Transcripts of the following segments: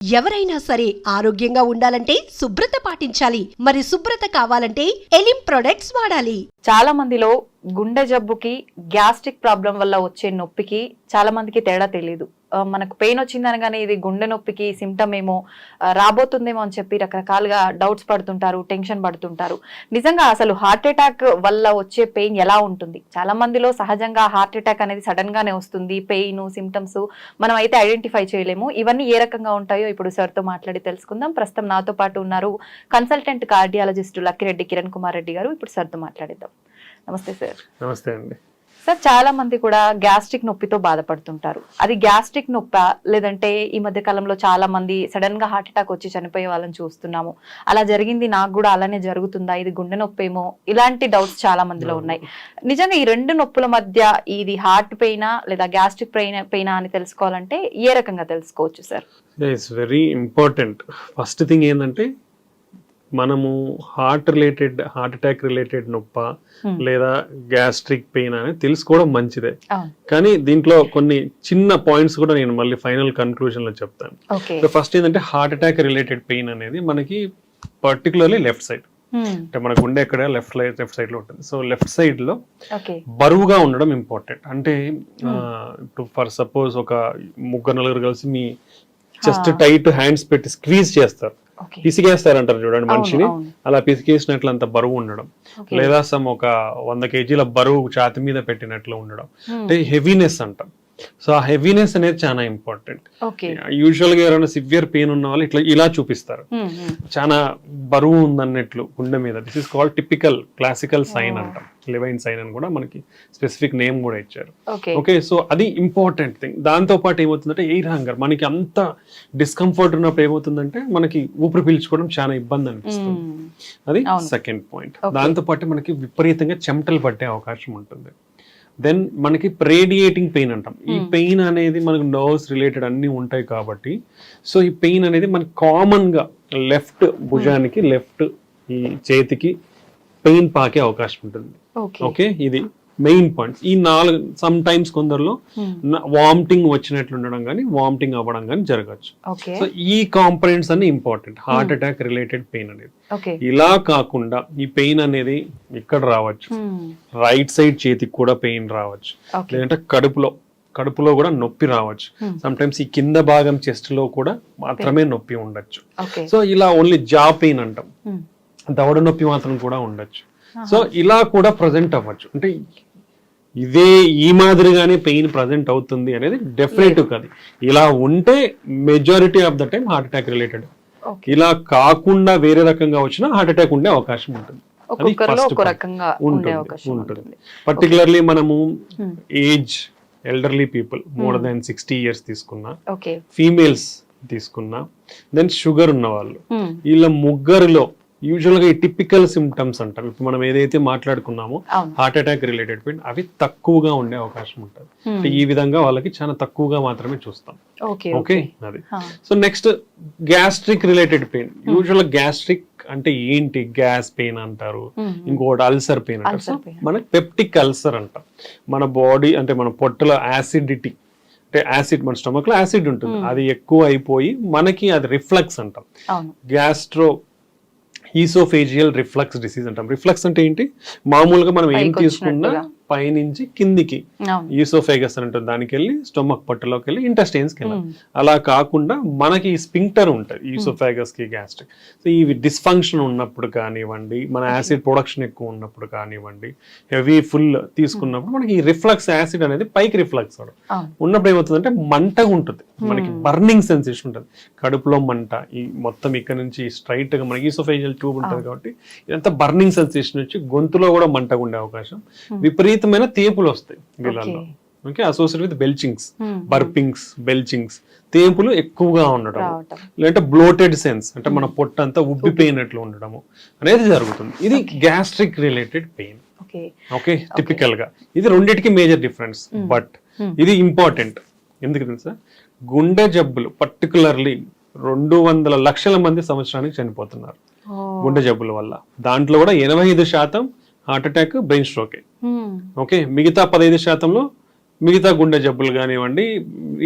ఎవరైనా సరే ఆరోగ్యంగా ఉండాలంటే శుభ్రత పాటించాలి. మరి శుభ్రత కావాలంటే ఎలిం ప్రొడక్ట్స్ వాడాలి. చాలా మందిలో గుండె జబ్బుకి గ్యాస్ట్రిక్ ప్రాబ్లం వల్ల వచ్చే నొప్పికి చాలా మందికి తేడా తెలియదు మనకు పెయిన్ వచ్చిందనగానే ఇది గుండె నొప్పికి సిమ్టమ్ ఏమో రాబోతుందేమో అని చెప్పి రకరకాలుగా డౌట్స్ పడుతుంటారు టెన్షన్ పడుతుంటారు. నిజంగా అసలు హార్ట్ అటాక్ వల్ల వచ్చే పెయిన్ ఎలా ఉంటుంది? చాలా మందిలో సహజంగా హార్ట్ అటాక్ అనేది సడన్ గానే వస్తుంది. పెయిన్ సిమ్టమ్స్ మనం అయితే ఐడెంటిఫై చేయలేము. ఇవన్నీ ఏ రకంగా ఉంటాయో ఇప్పుడు సార్తో మాట్లాడి తెలుసుకుందాం. ప్రస్తుతం నాతో పాటు ఉన్నారు కన్సల్టెంట్ కార్డియాలజిస్ట్ లక్కిరెడ్డి కిరణ్ కుమార్ రెడ్డి గారు. ఇప్పుడు సార్తో మాట్లాడిద్దాం. నమస్తే సార్ నమస్తే అండి. సార్ చాలా మంది కూడా గ్యాస్ట్రిక్ నొప్పితో బాధపడుతుంటారు. అది గ్యాస్ట్రిక్ నొప్ప లేదంటే ఈ మధ్య కాలంలో చాలా మంది సడన్గా హార్ట్ అటాక్ వచ్చి చనిపోయే వాళ్ళని చూస్తున్నాము. అలా జరిగింది నాకు కూడా అలానే జరుగుతుందా? ఇది గుండె నొప్పి ఏమో ఇలాంటి డౌట్స్ చాలా మందిలో ఉన్నాయి. నిజంగా ఈ రెండు నొప్పుల మధ్య ఇది హార్ట్ పెయినా లేదా గ్యాస్ట్రిక్ పెయిన్ పెయినా అని తెలుసుకోవాలంటే ఏ రకంగా తెలుసుకోవచ్చు sir? It's very important first thing ఏంటంటే మనము heart related heart attack related నొప్ప Hmm. లేదా గ్యాస్ట్రిక్ పెయిన్ అనేది తెలుసుకోవడం మంచిదే. కానీ దీంట్లో కొన్ని చిన్న పాయింట్స్ కూడా నేను మళ్ళీ ఫైనల్ కన్క్లూజన్లో చెప్తాను. ఫస్ట్ ఏంటంటే హార్ట్ అటాక్ రిలేటెడ్ పెయిన్ అనేది మనకి పర్టికులర్లీ లెఫ్ట్ సైడ్ అంటే మన గుండె ఎక్కడ లెఫ్ట్ లెఫ్ట్ సైడ్లో ఉంటుంది. సో లెఫ్ట్ సైడ్లో బరువుగా ఉండడం ఇంపార్టెంట్ అంటే ఆ, ఇప్పుడు ఫర్ సపోజ్ ఒక ముగ్గురు నలుగురు కలిసి మీ చెస్ట్ ఆ. టైట్ హ్యాండ్స్ పెట్టి స్క్వీజ్ చేస్తారు. ఓకే పిసిగేస్తారంటారు చూడండి మనిషిని. అలా పిసిగేసినట్లు అంత బరువు ఉండడం. లేదా సమ్ ఒక వంద కేజీల బరువు ఛాతి మీద పెట్టినట్లు ఉండడం. Hmm. అంటే హెవీనెస్ అంటాం. సో ఆ హెవీనెస్ అనేది చాలా ఇంపార్టెంట్. యూజువల్గా ఎవరైనా సివియర్ పెయిన్ ఉన్న వాళ్ళు ఇట్లా ఇలా చూపిస్తారు. చాలా బరువు ఉందన్నట్లు గుండె మీద. This is called typical classical sign. అంటాం. లివైన్ సైన్ అని కూడా మనకి స్పెసిఫిక్ నేమ్ కూడా ఇచ్చారు. ఓకే. సో అది ఇంపార్టెంట్ థింగ్ దాంతో పాటు ఏమవుతుందంటే ఎయిర్ హంగర్ మనకి అంత డిస్కంఫర్ట్ ఉన్నప్పుడు ఏమవుతుందంటే మనకి ఊపిరి పీల్చుకోవడం చాలా ఇబ్బంది అనిపిస్తుంది. అది. Second point. దాంతో పాటు మనకి విపరీతంగా చెమటలు పట్టే అవకాశం ఉంటుంది. దెన్ మనకి రేడియేటింగ్ పెయిన్ అంటాం. ఈ Hmm. పెయిన్ అనేది మనకు నర్వ్స్ రిలేటెడ్ అన్ని ఉంటాయి కాబట్టి సో ఈ పెయిన్ అనేది మనకి కామన్గా లెఫ్ట్ భుజానికి లెఫ్ట్ ఈ చేతికి పెయిన్ పాకే అవకాశం ఉంటుంది. ఓకే ఇది మెయిన్ పాయింట్ ఈ నాలుగు సమ్ టైమ్స్ కొందరిలో Hmm. వామిటింగ్ వచ్చినట్లు ఉండడం కానీ వామిటింగ్ అవ్వడం కానీ జరగచ్చు. సో ఈ కాంపనెంట్స్ అన్ని important. Heart attack related pain అనేది. ఇలా కాకుండా ఈ పెయిన్ అనేది ఇక్కడ రావచ్చు. Hmm. రైట్ సైడ్ చేతికి కూడా పెయిన్ రావచ్చు. లేదంటే కడుపులో కడుపులో కూడా నొప్పి రావచ్చు. Hmm. సమ్ టైమ్స్ ఈ కింద భాగం చెస్ట్లో కూడా మాత్రమే నొప్పి ఉండొచ్చు. సో ఇలా ఓన్లీ జా పెయిన్ అంటాం. Hmm. దవడ నొప్పి మాత్రం కూడా ఉండొచ్చు. సో ఇలా కూడా ప్రజెంట్ అవ్వచ్చు. అంటే ఇదే ఈ మాదిరిగానే పెయిన్ ప్రజెంట్ అవుతుంది అనేది డెఫినెట్ కాదు. ఇలా ఉంటే majority of the time heart attack related ఇలా కాకుండా వేరే రకంగా వచ్చినా హార్ట్ అటాక్ ఉండే అవకాశం ఉంటుంది. ఉంటుంది పర్టికులర్లీ మనము. Age elderly people more. Than sixty years తీసుకున్నా. ఫీమేల్స్ తీసుకున్నా. దెన్ షుగర్ ఉన్న వాళ్ళు Hmm. వీళ్ళ ముగ్గురిలో యూజువల్గా ఈ టిపికల్ సిమ్టమ్స్ అంటాం ఇప్పుడు మనం ఏదైతే మాట్లాడుకున్నామో హార్ట్ అటాక్ రిలేటెడ్ పెయిన్ అవి తక్కువగా ఉండే అవకాశం ఉంటుంది. Hmm. అంటే ఈ విధంగా వాళ్ళకి చాలా తక్కువగా మాత్రమే చూస్తాం. ఓకే అది. So next gastric related pain usual gastric అంటే ఏంటి? గ్యాస్ పెయిన్ అంటారు. Hmm. ఇంకోటి అల్సర్ పెయిన్ అంటారు. Ulcer so pain. మన పెప్టిక్ అల్సర్ అంటాం. మన బాడీ అంటే మన పొట్టలో యాసిడిటీ అంటే యాసిడ్ మన స్టమక్లో యాసిడ్ ఉంటుంది. Hmm. అది ఎక్కువ అయిపోయి మనకి అది రిఫ్లక్స్ అంటాం. గ్యాస్ట్రో ఈసోఫేజియల్ రిఫ్లక్స్ డిసీజ్ అంటాం రిఫ్లక్స్ అంటే ఏంటి మామూలుగా మనం ఏం తీసుకున్నా. పైనుంచి కిందికి ఈసోఫేగస్ అని ఉంటుంది. దానికి వెళ్ళి స్టొమక్ పట్టులోకి వెళ్ళి ఇంటెస్టైన్స్కి వెళ్ళాలి. అలా కాకుండా మనకి స్పింక్టర్ ఉంటుంది ఈసోఫాగస్కి గ్యాస్ట్రిక్. సో ఇవి డిస్ఫంక్షన్ ఉన్నప్పుడు కానివ్వండి మన యాసిడ్ ప్రొడక్షన్ ఎక్కువ ఉన్నప్పుడు కానివ్వండి హెవీ ఫుల్ తీసుకున్నప్పుడు మనకి ఈ రిఫ్లక్స్ యాసిడ్ అనేది పైకి రిఫ్లక్స్ అవడం అవును. ఉన్నప్పుడు ఏమవుతుందంటే మంటగా ఉంటుంది. మనకి బర్నింగ్ సెన్సేషన్ ఉంటుంది. కడుపులో మంట ఈ మొత్తం ఇక్కడ నుంచి స్ట్రైట్గా మనకి ఈసోఫేజియల్ ట్యూబ్ ఉంటుంది కాబట్టి ఇదంతా బర్నింగ్ సెన్సేషన్ వచ్చి గొంతులో కూడా మంటగా ఉండే అవకాశం. విపరీతమైన తేపులు వస్తాయి వీళ్ళల్లో. Okay. Associate with belchings Hmm. Burpings belchings తేపులు ఎక్కువగా ఉండడం లేదంటే బ్లోటెడ్ సెన్స్ అంటే మన పొట్ట అంతా ఉబ్బిపోయినట్లు ఉండడము అనేది జరుగుతుంది. ఇది గ్యాస్ట్రిక్ రిలేటెడ్ పెయిన్ ఓకే టిపికల్గా ఇది రెండిటికి మేజర్ డిఫరెన్స్ బట్ Hmm. ఇది ఇంపార్టెంట్ ఎందుకు తెలుసా? గుండె జబ్బులు పర్టికులర్లీ రెండు వందల లక్షల మంది సంవత్సరానికి చనిపోతున్నారు గుండె జబ్బుల వల్ల. దాంట్లో కూడా ఎనభై ఐదు శాతం హార్ట్ అటాక్ బ్రెయిన్ స్ట్రోకే. ఓకే మిగతా పదహైదు శాతంలో మిగతా గుండె జబ్బులు కానివ్వండి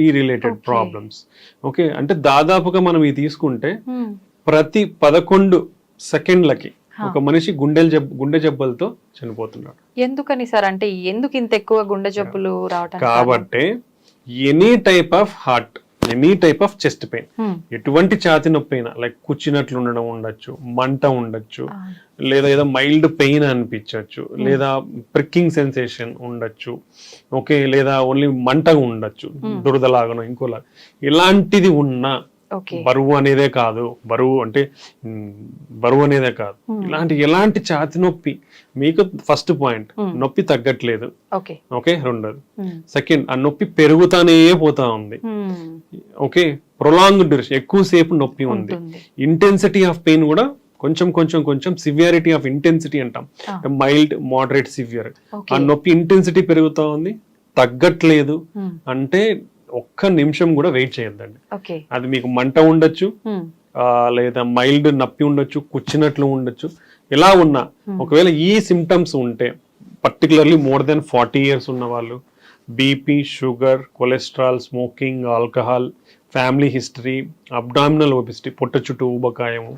ఈ రిలేటెడ్. ప్రాబ్లమ్స్ ఓకే అంటే దాదాపుగా మనం ఇది తీసుకుంటే. ప్రతి పదకొండు సెకండ్లకి. ఒక మనిషి గుండెల జబ్బు గుండె జబ్బులతో చనిపోతున్నాడు ఎందుకని సార్ అంటే ఎందుకు ఇంత ఎక్కువ గుండె జబ్బులు రావటం కాబట్టి any type of heart any type of chest pain. ఎటువంటి ఛాతి నొప్పి అయినా లైక్ కూర్చున్నట్లు ఉండడం ఉండొచ్చు మంట ఉండొచ్చు లేదా ఏదో మైల్డ్ పెయిన్ అనిపించవచ్చు లేదా ప్రిక్కింగ్ సెన్సేషన్ ఉండొచ్చు ఓకే లేదా ఓన్లీ మంటగా ఉండొచ్చు Hmm. దురదలాగనో ఇంకోలా ఇలాంటిది ఉన్నా బరువు అనేదే కాదు. బరువు అంటే బరువు అనేదే కాదు. Hmm. ఇలాంటి ఎలాంటి ఛాతి నొప్పి మీకు ఫస్ట్ పాయింట్ Hmm. నొప్పి తగ్గట్లేదు. ఓకే రెండోది. సెకండ్ ఆ నొప్పి పెరుగుతానే పోతా ఉంది. ఓకే ప్రొలాంగ్ డ్యూరేషన్ ఎక్కువసేపు నొప్పి ఉంది. ఇంటెన్సిటీ ఆఫ్ పెయిన్ కూడా కొంచెం కొంచెం కొంచెం సివియారిటీ ఆఫ్ ఇంటెన్సిటీ అంటాం. మైల్డ్ మోడరేట్ సివియర్ ఆ నొప్పి ఇంటెన్సిటీ పెరుగుతా ఉంది తగ్గట్లేదు. అంటే ఒక్క నిమిషం కూడా వెయిట్ చేయొద్దండి. అది మీకు మంట ఉండొచ్చు లేదా మైల్డ్ నొప్పి ఉండొచ్చు కూర్చున్నట్లు ఉండొచ్చు. ఇలా ఉన్నా ఒకవేళ ఈ సిమ్టమ్స్ ఉంటే particularly more than forty years ఉన్న వాళ్ళు BP sugar cholesterol smoking alcohol family history abdominal obesity పొట్ట చుట్టూ ఊబకాయము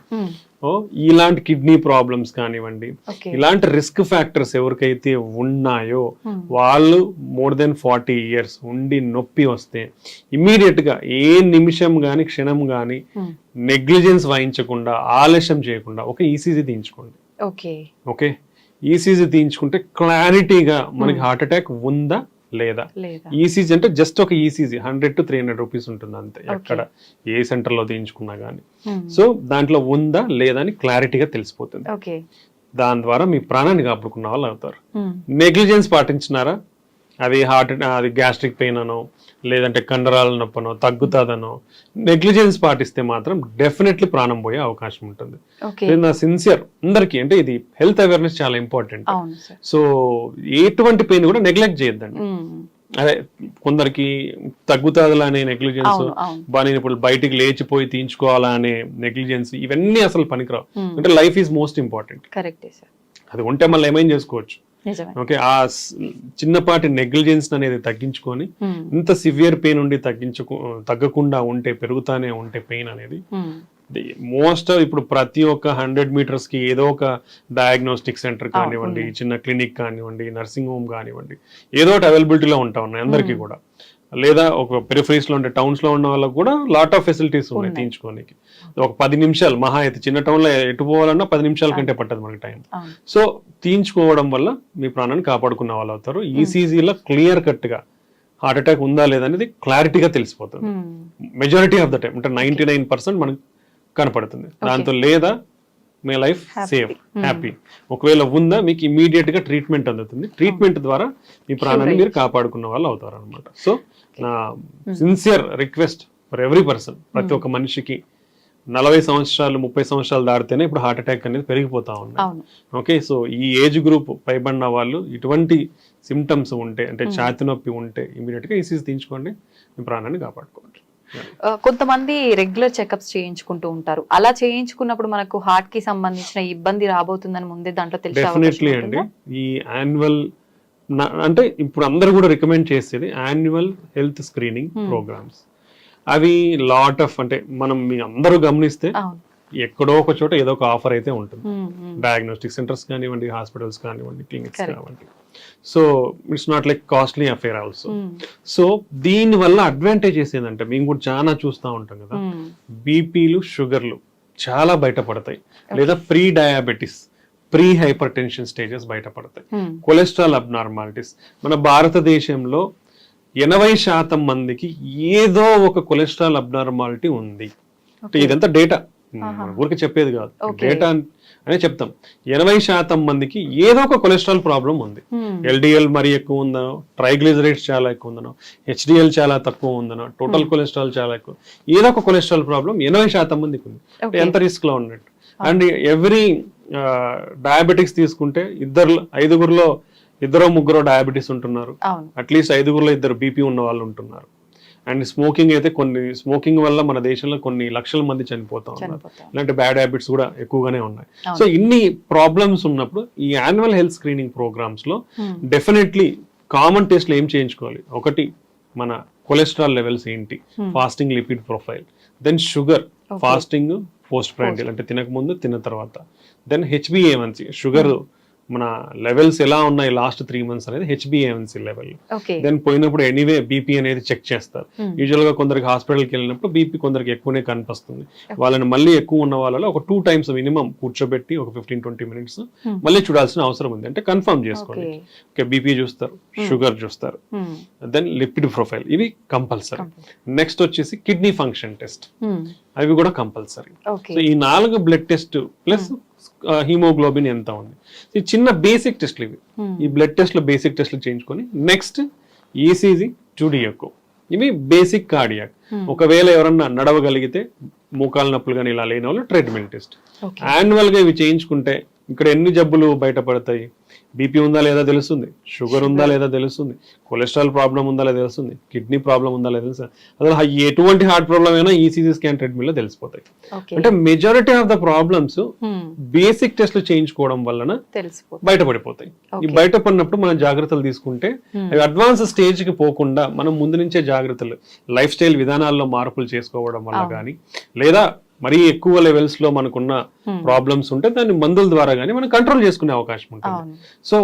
ఇలాంటి కిడ్నీ ప్రాబ్లమ్స్ కానివ్వండి ఇలాంటి రిస్క్ ఫ్యాక్టర్స్ ఎవరికైతే ఉన్నాయో వాళ్ళు మోర్ దెన్ ఫార్టీ ఇయర్స్ ఉండి నొప్పి వస్తే ఇమీడియట్గా ఏ నిమిషం గాని క్షణం గాని నెగ్లిజెన్స్ వహించకుండా ఆలస్యం చేయకుండా ఒక ఈసీజీ తీయించుకోండి. ఓకే. ఓకే? ఈసీజీ తీయించుకుంటే క్లారిటీగా మనకి హార్ట్ అటాక్ ఉందా? లేదా? ఈసీజీ అంటే జస్ట్ ఒక ECG hundred to three hundred rupees ఉంటుంది అంతే ఎక్కడ ఏ సెంటర్లో తీయించుకున్నా గానీ. సో దాంట్లో ఉందా లేదా అని క్లారిటీగా తెలిసిపోతుంది. దాని ద్వారా మీ ప్రాణాన్ని కాపాడుకున్న వాళ్ళు అవుతారు. నెగ్లిజెన్స్ పాటించినారా? అది హార్ట్ అది గ్యాస్ట్రిక్ పెయిన్ అనో లేదంటే కండరాల నొప్పనో తగ్గుతుందనో నెగ్లిజెన్స్ పాటిస్తే మాత్రం డెఫినెట్లీ ప్రాణం పోయే అవకాశం ఉంటుంది. ఇది నా సిన్సియర్ అందరికీ అంటే ఇది హెల్త్ అవేర్నెస్ చాలా ఇంపార్టెంట్. సో ఎటువంటి పెయిన్ కూడా నెగ్లెక్ట్ చేయొద్దండి. అదే కొందరికి తగ్గుతుందిలా అనే నెగ్లిజెన్స్ అవును అవును. బా నేను ఇప్పుడు బయటికి లేచిపోయి తీయించుకోవాలా అనే నెగ్లిజెన్స్ ఇవన్నీ అసలు పనికిరావు. అంటే లైఫ్ ఈజ్ మోస్ట్ ఇంపార్టెంట్. అది ఉంటే మళ్ళీ ఏమైనా చేసుకోవచ్చు. ఓకే ఆ చిన్నపాటి నెగ్లిజెన్స్ అనేది తగ్గించుకొని. ఇంత సివియర్ పెయిన్ ఉండి తగ్గించుకు తగ్గకుండా ఉంటే పెరుగుతానే ఉంటే పెయిన్ అనేది. మోస్ట్ ఇప్పుడు ప్రతి ఒక్క హండ్రెడ్ మీటర్స్కి ఏదో ఒక డయాగ్నోస్టిక్ సెంటర్ కానివ్వండి. చిన్న క్లినిక్ కానివ్వండి నర్సింగ్ హోమ్ కానివ్వండి ఏదో ఒకటి అవైలబిలిటీలో ఉంటా ఉన్నాయి అందరికీ. కూడా లేదా ఒక పెరిఫరీస్లో ఉండే టౌన్స్లో ఉన్న వాళ్ళకి కూడా లాట్ ఆఫ్ ఫెసిలిటీస్ ఉన్నాయి. తీయించుకోనికి. ఒక పది నిమిషాలు మహా అయితే చిన్న టౌన్లో ఎటు పోవాలన్నా పది నిమిషాల కంటే పట్టదు మనకి టైం సో తీయించుకోవడం వల్ల మీ ప్రాణాన్ని కాపాడుకున్న వాళ్ళు అవుతారు. ఈసీజీలో క్లియర్ కట్గా హార్ట్ అటాక్ ఉందా లేదా అనేది క్లారిటీగా తెలిసిపోతుంది. మెజారిటీ ఆఫ్ ద టైం అంటే నైన్టీ నైన్ పర్సెంట్ మనకు కనపడుతుంది. దాంతో లేదా మీ లైఫ్. సేఫ్. హ్యాపీ ఒకవేళ ఉందా మీకు ఇమీడియట్గా ట్రీట్మెంట్ అందుతుంది. ట్రీట్మెంట్ ద్వారా మీ ప్రాణాన్ని. మీరు కాపాడుకున్న వాళ్ళు అవుతారు అనమాట సో నా sincere request for every person ప్రతి ఒక్క మనిషికి నలభై సంవత్సరాలు ముప్పై సంవత్సరాలు దాటితేనే ఇప్పుడు హార్ట్ అటాక్ అనేది పెరిగిపోతా అవును. ఓకే సో ఈ ఏజ్ గ్రూప్ పైబడిన వాళ్ళు ఇటువంటి సిమ్టమ్స్ ఉంటే అంటే ఛాతి నొప్పి ఉంటే ఇమీడియట్గా ఈసీజీ తీయించుకోండి మీ ప్రాణాన్ని కాపాడుకోండి. కొంతమంది రెగ్యులర్ చెకప్స్ చేయించుకుంటూ ఉంటారు. అలా చేయించుకున్నప్పుడు మనకు హార్ట్కి సంబంధించిన ఇబ్బంది రాబోతుందని ముందే దాంట్లో తెలిసే డెఫినెట్లీ అండి? ఈ యాన్యువల్ అంటే ఇప్పుడు అందరూ కూడా రికమెండ్ చేసేది annual health screening Hmm. Programmes అవి లాట్ ఆఫ్ అంటే మనం మీ అందరూ గమనిస్తే ఎక్కడో ఒక చోట ఏదో ఒక ఆఫర్ అయితే ఉంటుంది. Hmm, hmm. డయాగ్నోస్టిక్ సెంటర్స్ కానివ్వండి హాస్పిటల్స్ కానివ్వండి క్లినిక్స్. కానివ్వండి. So it's not like costly affair also Hmm, so దీని వల్ల అడ్వాంటేజెస్ ఏంటంటే మేము కూడా చాలా చూస్తూ ఉంటాం కదా. Hmm. బీపీలు షుగర్లు చాలా బయటపడతాయి. లేదా pre diabetes pre hypertension stages బయటపడతాయి Hmm. కొలెస్ట్రాల్ అబ్నార్మాలిటీస్ మన భారతదేశంలో ఎనభై శాతం మందికి ఏదో ఒక కొలెస్ట్రాల్ అబ్నార్మాలిటీ ఉంది ఇదంతా డేటా ఆహా. ఊరికి చెప్పేది కాదు. డేటా అనే చెప్తాం ఎనభై శాతం మందికి ఏదో ఒక కొలెస్ట్రాల్ ప్రాబ్లం ఉంది Hmm. ఎల్డిఎల్ మరి ఎక్కువ ఉందనో ట్రైగ్లిజరైడ్స్ చాలా ఎక్కువ ఉందనో హెచ్డిఎల్ చాలా తక్కువ ఉందనో టోటల్ Hmm. కొలెస్ట్రాల్ చాలా ఎక్కువ ఏదో ఒక కొలెస్ట్రాల్ ప్రాబ్లం ఎనభై శాతం మందికి ఉంది. ఎంత రిస్క్లో ఉన్నట్టు అండ్ ఎవ్రీ డయాబెటిక్స్ తీసుకుంటే ఇద్దరు ఐదుగురులో ఇద్దరు ముగ్గురు డయాబెటీస్ ఉంటున్నారు. అట్లీస్ట్ ఐదుగురులో ఇద్దరు బీపీ ఉన్న వాళ్ళు ఉంటున్నారు. అండ్ స్మోకింగ్ అయితే కొన్ని స్మోకింగ్ వల్ల మన దేశంలో కొన్ని లక్షల మంది చనిపోతా ఉన్నారు. ఇలాంటి బ్యాడ్ హ్యాబిట్స్ కూడా ఎక్కువగానే ఉన్నాయి. సో ఇన్ని ప్రాబ్లమ్స్ ఉన్నప్పుడు ఈ యాన్యువల్ హెల్త్ స్క్రీనింగ్ ప్రోగ్రామ్స్లో. డెఫినెట్లీ కామన్ టెస్ట్లు ఏం చేయించుకోవాలి? ఒకటి మన కొలెస్ట్రాల్ లెవెల్స్ ఏంటి. Fasting lipid profile then sugar. Fasting post prandial అంటే తినక ముందు తిన్న తర్వాత. Then HbA one c sugar మన లెవెల్స్ ఎలా ఉన్నాయి లాస్ట్ త్రీ మంత్స్ అనేది HbA one c level then పోయినప్పుడు ఎనీవే బీపీ అనేది చెక్ చేస్తారు. Hmm. యూజువల్గా కొందరికి హాస్పిటల్కి వెళ్ళినప్పుడు బీపీ కొందరికి ఎక్కువనే కనిపిస్తుంది. వాళ్ళని మళ్ళీ ఎక్కువ ఉన్న వాళ్ళలో ఒక టూ టైమ్స్ మినిమం కూర్చోబెట్టి ఒక ఫిఫ్టీన్ ట్వంటీ మినిట్స్ Hmm. మళ్ళీ చూడాల్సిన అవసరం ఉంది. అంటే కన్ఫర్మ్ చేసుకోండి. ఓకే బీపీ చూస్తారు షుగర్ చూస్తారు. దెన్ లిపిడ్ ప్రొఫైల్ ఇవి కంపల్సరీ నెక్స్ట్ వచ్చేసి కిడ్నీ ఫంక్షన్ టెస్ట్ అవి కూడా కంపల్సరీ సో ఈ నాలుగు బ్లడ్ టెస్ట్ ప్లస్ హీమోగ్లోబిన్ ఎంత ఉంది? ఈ చిన్న బేసిక్ టెస్ట్లు ఇవి. ఈ బ్లడ్ టెస్ట్లు బేసిక్ టెస్ట్లు చేయించుకొని నెక్స్ట్ ఈసీజీ జుడియకో ఇవి బేసిక్ కార్డియాక్ ఒకవేళ ఎవరన్నా నడవగలిగితే మోకాలు నొప్పులు కానీ ఇలా లేని వాళ్ళు ట్రీట్మెంట్ టెస్ట్ ఓకే యాన్యువల్గా ఇవి చేయించుకుంటే ఇక్కడ ఎన్ని జబ్బులు బయటపడతాయి? బీపీ ఉందా లేదా తెలుస్తుంది. షుగర్ ఉందా లేదా తెలుస్తుంది. కొలెస్ట్రాల్ ప్రాబ్లం ఉందా లేదా తెలుస్తుంది. కిడ్నీ ప్రాబ్లం ఉందా లేదా తెలుస్తుంది. అసలు ఎటువంటి హార్ట్ ప్రాబ్లం అయినా ఈసీజీ స్కాన్ ట్రీట్మెంట్లో తెలిసిపోతాయి. అంటే majority of the problems basic టెస్ట్లు చేయించుకోవడం వలన బయటపడిపోతాయి. ఈ. బయటపడినప్పుడు మనం జాగ్రత్తలు తీసుకుంటే Hmm. అవి అడ్వాన్స్ స్టేజ్కి పోకుండా మనం ముందు నుంచే జాగ్రత్తలు లైఫ్ స్టైల్ విధానాల్లో మార్పులు చేసుకోవడం వల్ల. కానీ లేదా మరీ ఎక్కువ లెవెల్స్లో మనకున్న Hmm. ప్రాబ్లమ్స్ ఉంటే దాన్ని మందుల ద్వారా కానీ మనం కంట్రోల్ చేసుకునే అవకాశం ఉంటుంది. సో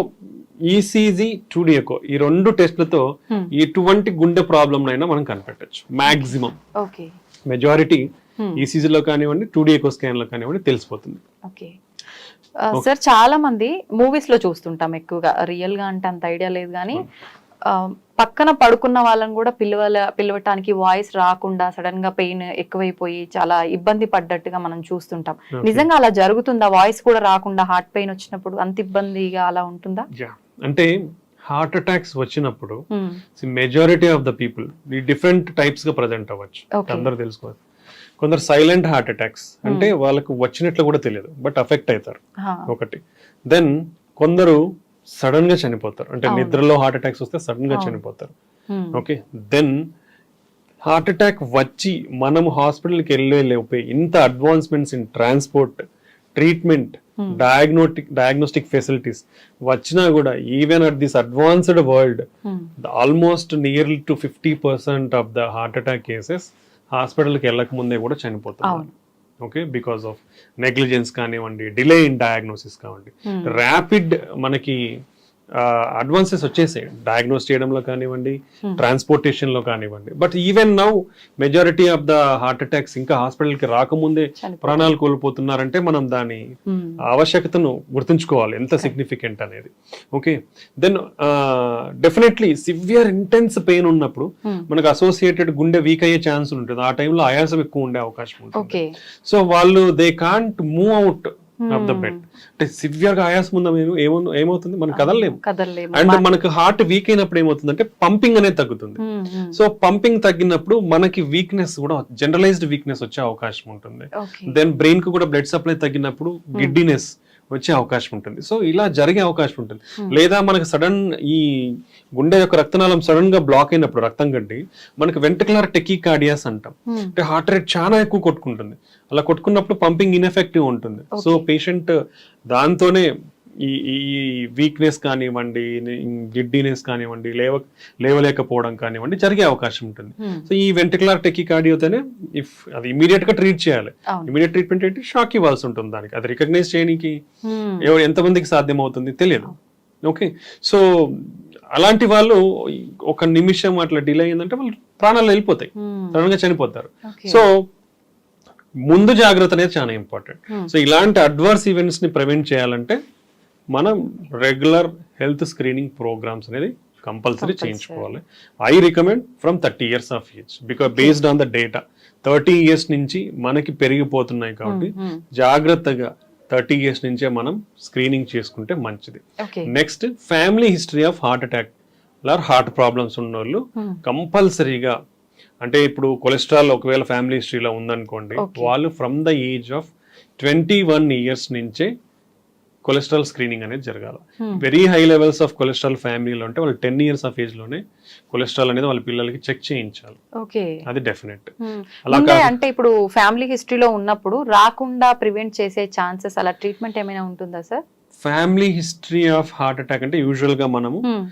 ఈసీజీ టూడియకో ఈ రెండు టెస్ట్లతో Hmm. ఎటువంటి గుండె ప్రాబ్లం అయినా మనం కనిపెట్టచ్చు. Maximum okay majority Hmm. ఈసీజీలో కానివ్వండి టూడియకో స్కాన్లో కానివ్వండి తెలిసిపోతుంది. ఓకే సార్ చాలా మంది మూవీస్లో చూస్తుంటాం ఎక్కువగా. రియల్గా అంటే అంత ఐడియా లేదు కానీ పక్కన పడుకున్న వాళ్ళని కూడా పిలవల పిలవటానికి వాయిస్ రాకుండా సడన్గా పెయిన్ ఎక్కువైపోయి చాలా ఇబ్బంది పడ్డట్టుగా మనం చూస్తుంటాం. నిజంగా అలా జరుగుతుందా వాయిస్ కూడా రాకుండా హార్ట్ పెయిన్ వచ్చినప్పుడు అంత ఇబ్బందిగా అలా ఉంటుందా. అంటే హార్ట్ అటాక్స్ వచ్చినప్పుడు. మెజారిటీ ఆఫ్ ద పీపుల్ ఈ డిఫరెంట్ టైప్స్గా ప్రజెంట్ అవ్వచ్చు. అందరూ తెలుసుకోవాలి కొందరు సైలెంట్ హార్ట్ అటాక్స్ అంటే వాళ్ళకు వచ్చినట్లు కూడా తెలియదు బట్ అఫెక్ట్ అవుతారు. ఒకటి దెన్ కొందరు సడన్గా చనిపోతారు అంటే. నిద్రలో హార్ట్ అటాక్స్ వస్తే సడన్గా. చనిపోతారు. ఓకే దెన్ హార్ట్ అటాక్ వచ్చి మనం హాస్పిటల్కి వెళ్ళే లేపే ఇంత advancements in transport treatment. Diagnostic diagnostic facilities వచ్చినా కూడా even at this advanced world. Almost nearly to fifty percent of the heart attack cases హాస్పిటల్కి వెళ్ళక ముందే కూడా చనిపోతున్నారు అవును. ఓకే బికాస్ ఆఫ్ నెగ్లిజెన్స్ కానివ్వండి డిలే ఇన్ డయాగ్నోసిస్ కానివ్వండి Hmm. ర్యాపిడ్ మనకి అడ్వాన్సెస్ వచ్చేసాయి డయాగ్నోస్ చేయడంలో కానివ్వండి Hmm. ట్రాన్స్పోర్టేషన్లో కానివ్వండి but even now majority of the heart attacks ఇంకా hospital కి రాకముందే. ప్రాణాలు కోల్పోతున్నారంటే మనం దాని Hmm. ఆవశ్యకతను గుర్తుంచుకోవాలి ఎంత సిగ్నిఫికెంట్ అనేది okay then definitely severe intense pain ఉన్నప్పుడు Hmm. మనకు అసోసియేటెడ్ గుండె వీక్ అయ్యే ఛాన్స్ ఉంటుంది ఆ టైంలో ఆయాసం ఎక్కువ ఉండే అవకాశం ఉంటుంది సో వాళ్ళు they can't move out of the Hmm. Bed అంటే సివియర్గా ఆయాసం ఉందా ఏమో ఏమవుతుంది? మనం కదలలేము. అండ్ మనకు హార్ట్ వీక్ అయినప్పుడు ఏమవుతుంది అంటే పంపింగ్ అనేది తగ్గుతుంది. Hmm. Hmm. సో పంపింగ్ తగ్గినప్పుడు మనకి వీక్నెస్ కూడా జనరలైజ్డ్ వీక్నెస్ వచ్చే అవకాశం ఉంటుంది. దెన్ బ్రెయిన్కు కూడా బ్లడ్ సప్లై తగ్గినప్పుడు గిడ్డినెస్ వచ్చే అవకాశం ఉంటుంది సో ఇలా జరిగే అవకాశం ఉంటుంది Hmm. లేదా మనకు సడన్ ఈ గుండె యొక్క రక్తనాళం సడన్గా బ్లాక్ అయినప్పుడు రక్తం గడ్డి మనకు వెంట్రుకులర్ టెకికార్డియాస్ అంటాం Hmm. అంటే హార్ట్ రేట్ చాలా ఎక్కువ కొట్టుకుంటుంది అలా కొట్టుకున్నప్పుడు పంపింగ్ ఇన్ఎఫెక్టివ్ ఉంటుంది సో. పేషెంట్ దాంతోనే ఈ ఈ వీక్నెస్ కానివ్వండి గిడ్డినెస్ కానివ్వండి లేవ లేవలేకపోవడం కానివ్వండి జరిగే అవకాశం ఉంటుంది. Hmm. సో ఈ వెంట్రికులర్ టెకికార్డియోతోనే ఇఫ్ అది ఇమీడియట్గా ట్రీట్ చేయాలి. ఇమీడియట్ ట్రీట్మెంట్ ఏంటి? షాక్ ఇవ్వాల్సి ఉంటుంది దానికి. అది రికగ్నైజ్ చేయడానికి Hmm. ఎవరు ఎంతమందికి సాధ్యం అవుతుంది తెలియదు ఓకే సో అలాంటి వాళ్ళు ఒక నిమిషం అట్లా డిలే అయిందంటే వాళ్ళు ప్రాణాలు వెళ్ళిపోతాయి. Hmm. సడన్గా చనిపోతారు. సో ముందు జాగ్రత్త అనేది చాలా ఇంపార్టెంట్. సో ఇలాంటి అడ్వర్స్ ఈవెంట్స్ని ప్రివెంట్ చేయాలంటే మనం రెగ్యులర్ హెల్త్ స్క్రీనింగ్ ప్రోగ్రామ్స్ అనేది కంపల్సరీ. చేయించుకోవాలి I recommend from thirty years of age because based on the data thirty years నుంచి మనకి పెరిగిపోతున్నాయి కాబట్టి. జాగ్రత్తగా థర్టీ ఇయర్స్ నుంచే మనం స్క్రీనింగ్ చేసుకుంటే మంచిది next family history of heart attack లార్ heart problems ఉన్న వాళ్ళు. కంపల్సరీగా అంటే ఇప్పుడు కొలెస్ట్రాల్ ఒకవేళ ఫ్యామిలీ హిస్టరీలో ఉందనుకోండి. వాళ్ళు from the age of twenty one years నుంచే కొలెస్ట్రాల్ స్క్రీనింగ్ అనేది జరగాలి. Very high levels of cholesterol ఫ్యామిలీలో అంటే వాళ్ళు టెన్ ఇయర్స్ ఆఫ్ ఏజ్లోనే కొలెస్ట్రాల్ అనేది వాళ్ళ పిల్లలకి చెక్ చేయించాలి ఓకే అది డెఫినెట్ Hmm. అలా ముందే కాదు. అంటే ఇప్పుడు ఫ్యామిలీ హిస్టరీలో ఉన్నప్పుడు రాకుండా ప్రివెంట్ చేసే ఛాన్సెస్ అలా ట్రీట్మెంట్ ఏమైనా ఉంటుందా sir family history of heart attack అంటే యూజువల్గా మనము Hmm.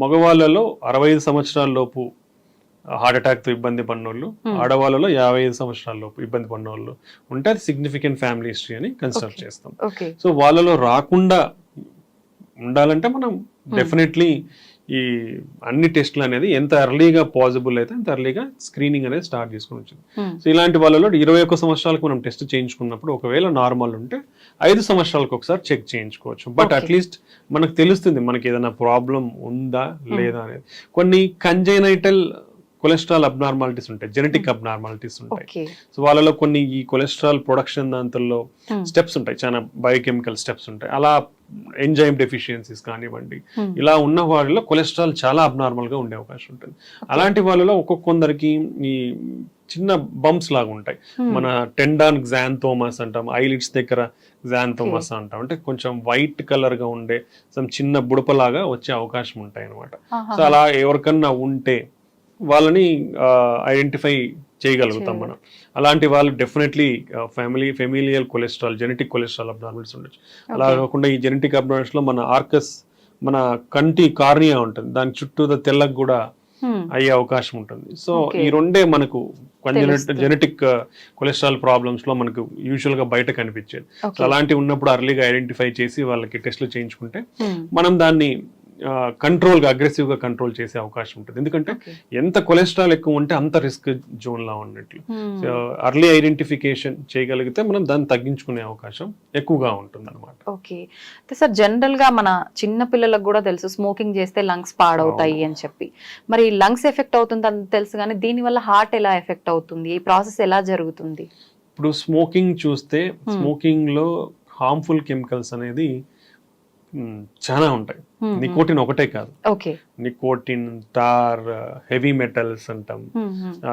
మగవాళ్ళలో అరవై ఐదు సంవత్సరాల లోపు హార్ట్ అటాక్తో ఇబ్బంది పడినోళ్ళు Hmm. ఆడవాళ్ళలో యాభై ఐదు సంవత్సరాల లోపు ఇబ్బంది పడినోళ్ళు ఉంటే అది సిగ్నిఫికెంట్ ఫ్యామిలీ హిస్టరీ అని కన్సిడర్. చేస్తాం సో వాళ్ళలో రాకుండా ఉండాలంటే మనం Hmm. డెఫినెట్లీ ఈ అన్ని టెస్ట్లు అనేది ఎంత ఎర్లీగా పాసిబుల్ అయితే అంత ఎర్లీగా స్క్రీనింగ్ అనేది స్టార్ట్ చేసుకుని వచ్చింది Hmm. సో ఇలాంటి వాళ్ళలో ఇరవై ఒక్క సంవత్సరాలకు మనం టెస్ట్ చేయించుకున్నప్పుడు ఒకవేళ నార్మల్ ఉంటే ఐదు సంవత్సరాలకు ఒకసారి చెక్ చేయించుకోవచ్చు బట్. అట్లీస్ట్ మనకు తెలుస్తుంది మనకి ఏదైనా ప్రాబ్లం ఉందా లేదా అనేది కొన్ని కంజైనైటల్ కొలెస్ట్రాల్ అబ్నార్మాలిటీస్ ఉంటాయి జెనెటిక్ అబ్నార్మాలిటీస్ ఉంటాయి. ఓకే సో వాళ్ళలో కొన్ని ఈ కొలెస్ట్రాల్ ప్రొడక్షన్ దాంట్లో Hmm. స్టెప్స్ ఉంటాయి చాలా బయోకెమికల్ స్టెప్స్ ఉంటాయి. అలా ఎంజైమ్ డెఫిషియన్సీస్ కానివ్వండి Hmm. ఇలా ఉన్న వాళ్ళలో కొలెస్ట్రాల్ చాలా అబ్నార్మల్గా ఉండే అవకాశం ఉంటుంది. అలాంటి వాళ్ళలో ఒక్కొక్క కొందరికి ఈ చిన్న బంప్స్ లాగా ఉంటాయి. Hmm. మన టెండాన్ గ్జాంథోమస్ అంటాం ఐలిడ్స్ దగ్గర గ్జాంథోమస్ అంటాం. అంటే కొంచెం వైట్ కలర్గా ఉండే సమ్ చిన్న బుడపలాగా వచ్చే అవకాశం ఉంటాయి అనమాట సో అలా ఎవరికన్నా ఉంటే వాళ్ళని ఐడెంటిఫై చేయగలుగుతాం మనం అలాంటి వాళ్ళు definitely family familial cholesterol genetic cholesterol abnormals ఉండొచ్చు అలా. కాకుండా ఈ జెనెటిక్ అబ్నార్మల్స్లో మన ఆర్కస్ మన కంటి కార్నియా ఉంటుంది దాని చుట్టూ తెల్లగా కూడా Hmm. అయ్యే అవకాశం ఉంటుంది సో. ఈ రెండే మనకు. జెనెటిక్ కొలెస్ట్రాల్ ప్రాబ్లమ్స్లో మనకు యూజువల్గా బయట కనిపించేది. అలాంటివి ఉన్నప్పుడు అర్లీగా ఐడెంటిఫై చేసి వాళ్ళకి టెస్ట్లు చేయించుకుంటే Hmm. మనం దాన్ని కంట్రోల్గా అగ్రెసివ్గా కంట్రోల్ చేసే అవకాశం ఉంటుంది. ఎందుకంటే. ఎంత కొలెస్ట్రాల్ ఎక్కువ ఉంటే అంత రిస్క్ జోన్లో ఉన్నట్లు. Hmm. అర్లీ ఐడెంటిఫికేషన్ చేయగలిగితే మనం దాన్ని తగ్గించుకునే అవకాశం ఎక్కువగా ఉంటుంది అనమాట ఓకే సార్ జనరల్గా మన చిన్న పిల్లలకు కూడా తెలుసు స్మోకింగ్ చేస్తే లంగ్స్ పాడవుతాయి అని చెప్పి. మరి లంగ్స్ ఎఫెక్ట్ అవుతుంది అని తెలుసు కానీ దీని వల్ల హార్ట్ ఎలా ఎఫెక్ట్ అవుతుంది? ఈ ప్రాసెస్ ఎలా జరుగుతుంది? ఇప్పుడు స్మోకింగ్ చూస్తే స్మోకింగ్లో హార్మ్ఫుల్ కెమికల్స్ అనేది చాలా ఉంటాయి. నికోటిన్ ఒకటే కాదు. నికోటిన్ టార్ హెవీ మెటల్స్ అంటాం.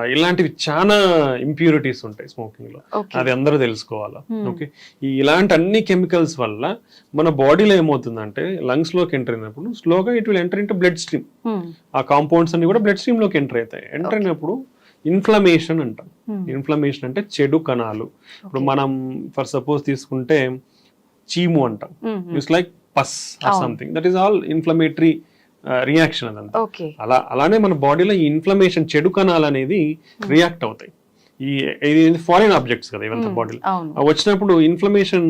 ఇలాంటివి చాలా ఇంప్యూరిటీస్ ఉంటాయి స్మోకింగ్లో. అది అందరూ తెలుసుకోవాలా. ఓకే. ఈ ఇలాంటి అన్ని కెమికల్స్ వల్ల మన బాడీలో ఏమవుతుందంటే లంగ్స్లోకి ఎంటర్ అయినప్పుడు స్లోగా it will enter into blood stream. ఆ కాంపౌండ్స్ అన్ని కూడా బ్లడ్ స్ట్రీమ్లోకి ఎంటర్ అవుతాయి. ఎంటర్ అయినప్పుడు ఇన్ఫ్లమేషన్ అంటాం. ఇన్ఫ్లమేషన్ అంటే చెడు కణాలు. ఇప్పుడు మనం ఫర్ సపోజ్ తీసుకుంటే చీము అంటాం. It's like pus or. Something that is all inflammatory reaction అదంతా. అలా అలానే మన బాడీలో ఈ ఇన్ఫ్లమేషన్ చెడు కణాలు అనేది రియాక్ట్ అవుతాయి. ఈ ఇది ఫారిన్ ఆబ్జెక్ట్స్ కదా ఇవంతా Hmm. బాడీలో అవును. వచ్చినప్పుడు ఇన్ఫ్లమేషన్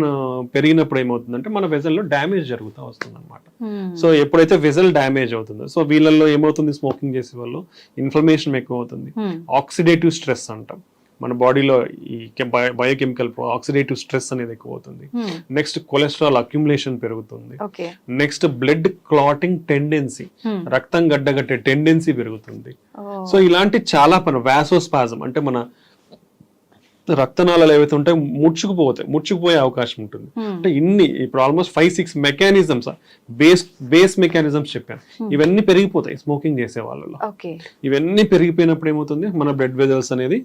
పెరిగినప్పుడు ఏమవుతుందంటే మన వెజల్లో డ్యామేజ్ జరుగుతూ వస్తుంది అనమాట Hmm. సో ఎప్పుడైతే వెజల్ డ్యామేజ్ అవుతుందో సో వీళ్ళల్లో ఏమవుతుంది స్మోకింగ్ చేసే వాళ్ళు ఇన్ఫ్లమేషన్ ఎక్కువ అవుతుంది. Hmm. ఆక్సిడేటివ్ స్ట్రెస్ అంటాం. మన బాడీలో ఈ బయోకెమికల్ ఆక్సిడేటివ్ స్ట్రెస్ అనేది ఎక్కువ అవుతుంది Hmm. నెక్స్ట్ కొలెస్ట్రాల్ అక్యుములేషన్ పెరుగుతుంది. Next blood clotting tendency. Hmm. రక్తం గడ్డగట్టే టెండెన్సీ పెరుగుతుంది. Oh. సో ఇలాంటి చాలా పని వ్యాసోస్పాజం అంటే మన రక్తనాళాలు ఏవైతే ఉంటాయో ముడుచుకుపోతాయి ముడుచుకుపోయే అవకాశం ఉంటుంది. Hmm. అంటే ఇన్ని ఇప్పుడు almost five six mechanisms base base mechanisms చెప్పాను. ఇవన్నీ పెరిగిపోతాయి స్మోకింగ్ చేసే వాళ్ళలో. ఇవన్నీ పెరిగిపోయినప్పుడు ఏమవుతుంది? మన బ్లడ్ వెజల్స్ అనేది